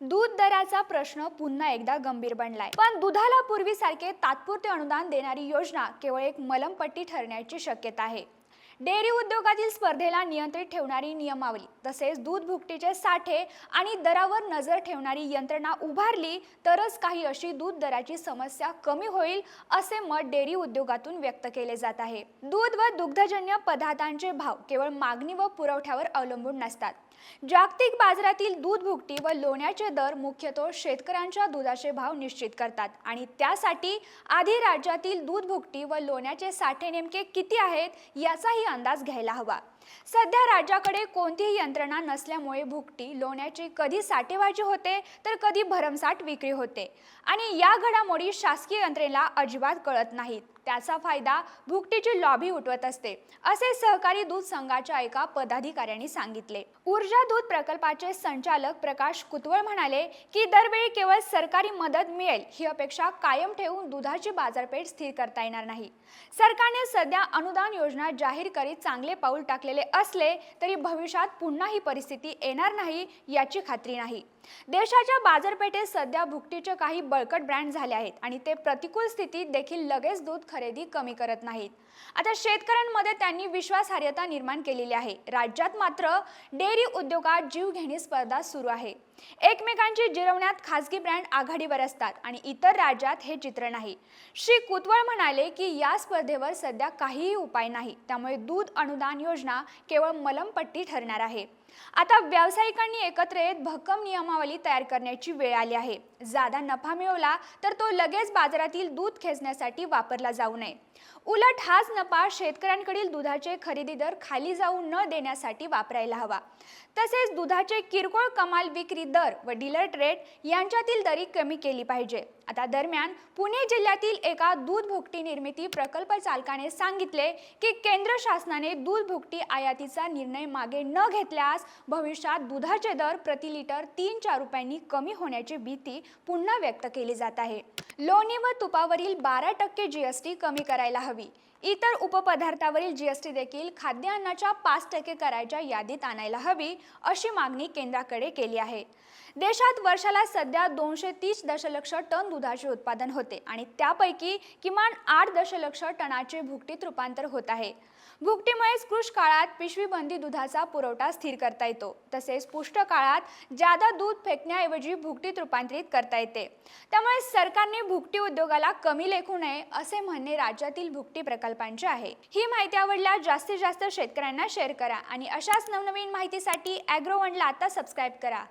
दूध दराचा प्रश्न पुन्हा एकदा गंभीर बनलाय. पण दुधाला पूर्वीसारखे तात्पुरते अनुदान देणारी योजना केवळ एक मलमपट्टी ठरण्याची शक्यता आहे. डेअरी उद्योगातील स्पर्धेला नियंत्रित ठेवणारी नियमावली तसेच दूध भुकटीचे साठे आणि दरावर नजर ठेवणारी यंत्रणा उभारली तरच काही अशी दूध दराची समस्या कमी होईल असे मत डेअरी उद्योगातून व्यक्त केले जात आहे. दूध व दुग्धजन्य पदार्थांचे भाव केवळ मागणी व पुरवठ्यावर अवलंबून नसतात. जागतिक बाजारातील दूध भुकटी व लोण्याचे दर मुख्यतः शेतकऱ्यांच्या दुधाचे भाव निश्चित करतात. आणि त्यासाठी आधी राज्यातील दूध भुकटी व लोण्याचे साठे नेमके किती आहेत याचाही अंदाज घ्यायला हवा. सध्या राज्याकडे कोणतीही यंत्रणा नसल्यामुळे भुकटी लोण्याची कधी साठेबाजी होते तर कधी भरमसाठ विक्री होते. आणि या घडामोडी शासकीय यंत्रणेला अजिबात कळत नाहीत. त्याचा फायदा भुकटीची लॉबी उठवत असते असे सहकारी दूध संघाच्या एका पदाधिकाऱ्यांनी सांगितले. ऊर्जा दूध प्रकल्पाचे संचालक प्रकाश कुतवळ म्हणाले की दरवेळी केवळ सरकारी मदत मिळेल ही अपेक्षा कायम ठेवून दुधाची बाजारपेठ स्थिर करता येणार नाही. सरकारने सध्या अनुदान योजना जाहीर करीत चांगले पाऊल टाकले टाकलेले असले तरी भविष्यात पुन्हा ही परिस्थिती येणार नाही याची खात्री नाही. देशाच्या बाजारपेठेत सध्या भुकटीचे काही बळकट ब्रँड झाले आहेत आणि ते प्रतिकूल स्थितीत देखील लगेच दूध खरेदी कमी करत नाहीत. आता शेतकऱ्यांमध्ये त्यांनी विश्वासार्हता निर्माण केलेली आहे. राज्यात मात्र डेअरी उद्योगात जीवघेणी स्पर्धा सुरू आहे. एकमेकांची जिरवण्यात खासगी ब्रँड आघाडीवर असतात आणि इतर राज्यात हे चित्र नाही. श्री कुतवळ म्हणाले की या स्पर्धेवर सध्या काहीही उपाय नाही. त्यामुळे दूध अनुदान योजना केवळ मलमपट्टी ठरणार आहे. आता व्यावसायिकांनी एकत्र येत भक्कम नियमावली तयार करण्याची वेळ आली आहे. जादा नफा मिळवला तर तो लगेच बाजारातील दूध खेचण्यासाठी वापरला जाऊ नये. उलट हाच नफा शेतकऱ्यांकडील दुधाचे खरेदी दर खाली जाऊ न देण्यासाठी वापरायला हवा. तसेच दुधाचे किरकोळ कमाल विक्री दर व डीलर ट्रेड यांच्यातील दरी कमी केली पाहिजे. आता दरम्यान पुणे जिल्ह्यातील एका दूध भुकटी निर्मिती प्रकल्प चालकाने सांगितले की केंद्र शासनाने दूध भुकटी आयातीचा निर्णय मागे न घेतल्यास भविष्यात दुधाचे दर प्रति लिटर तीन चार रुपयांनी कमी होण्याची भीती पुन्हा व्यक्त केली जात आहे. लोणी व तुपावरील बारा टक्के जी एस टी कमी करायला हवी. इतर उपपदार्थावरील जीएसटी देखील खाद्यान्नाच्या पाच टक्के करायच्या यादीत आणायला हवी अशी मागणी केंद्राकडे केली आहे. देशात वर्षाला सध्या दोनशे तीस दशलक्ष टन दुधाचे उत्पादन होते आणि त्यापैकी किमान आठ दशलक्ष टनाचे भुकटीत रूपांतर होत आहे. भुकटीमुळेच कृष काळात पिशवीबंदी दुधाचा पुरवठा स्थिर करता येतो. तसेच पुष्ट काळात जादा दूध फेकण्याऐवजी भुकटीत रूपांतरित करता येते. त्यामुळे सरकारने भुकटी उद्योगाला कमी लेखू नये असे म्हणणे राज्यातील भुकटी प्रकल्पांचे आहे. ही माहिती आवडल्यास जास्तीत जास्त शेतकऱ्यांना शेअर करा आणि अशाच नवनवीन माहितीसाठी ॲग्रो वनला आता सबस्क्राईब करा.